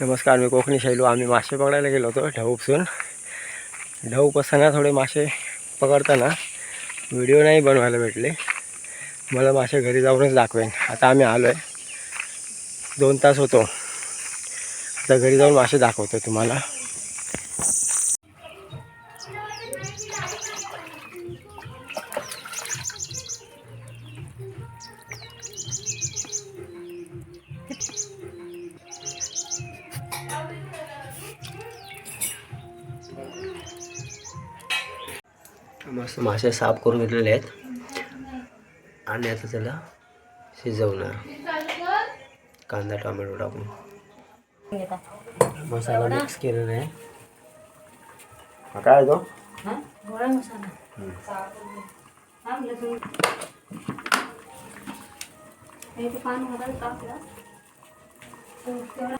नमस्कार मी कोकणी शैलू. आम्ही मासे पकडायला गेलो होतो ढव उपसून ढव उपसताना थोडे मासे पकडताना व्हिडिओ नाही बनवायला भेटले. मला मासे घरी जाऊनच दाखवेन. आता आम्ही आलो आहे दोन तास होतो. आता घरी जाऊन मासे दाखवतो तुम्हाला. मस्त मासे साफ करून घेतलेले आहेत. आणि आता त्याला शिजवणार. कांदा टोमॅटो टाकून. मसाला मिक्स केलेला आहे. काय तो? मसाला